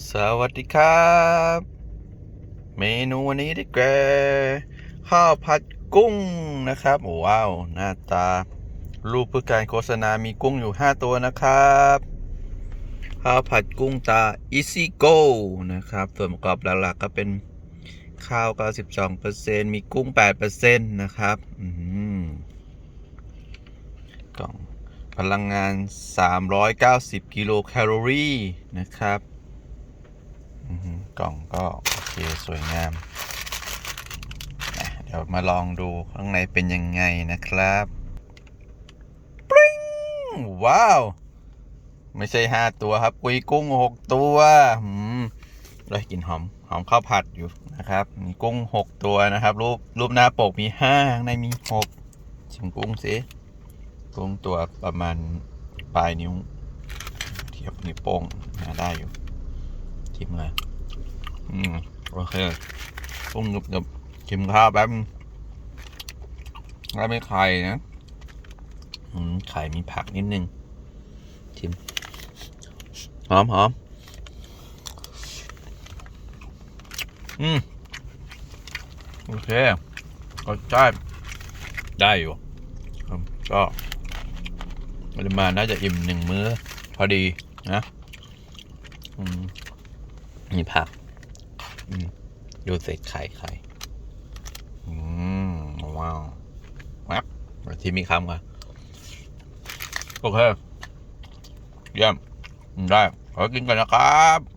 สวัสดีครับ เมนูวันนี้ได้แก่ข้าวผัดกุ้งนะครับโอ้ว้าวหน้าตา รูปเพื่อการโฆษณามีกุ้งอยู่ 5 ตัวนะครับข้าวผัดกุ้งตา Easy Go นะครับ ส่วนประกอบหลักๆก็เป็นข้าว 92%มีกุ้ง 8%นะครับอืมกล่องพลังงาน 390 กิโลแคลอรี่นะครับ กล่องก็โอเคสวยงามนะเดี๋ยวมาลองดูข้างในเป็นยังไงนะครับปริ้งว้าว ไม่ใช่ห้าตัวครับ กุยกุ้งหกตัวอืมเลยกลินหอม หอมข้าวผัดอยู่นะครับมีกุ้งหกตัวนะครับ รูปรูปหน้าปกมีห้าข้างในมีหกชิมกุ้งสิกุ้งตัวประมาณปลายนิ้ว เทียบนิ้วโป้งนะได้อยู่ ชิมเลยอืมโอเคกุ้งหนึบหนึบชิมข้าวแป๊บนึงแล้วไม่ไข่นะอืมไข่มีผักนิดนึง ชิม หอมหอมอืม โอเครสชาติได้อยู่ครับก็ปริมาณน่าจะอิ่มหนึ่งมื้อ พอดีนะ อืม มีผักดูเศษไข่ไข่อืมว้าววับที่มีคำก่อนโอเคเยี่ยมได้ขอกินกันนะครับ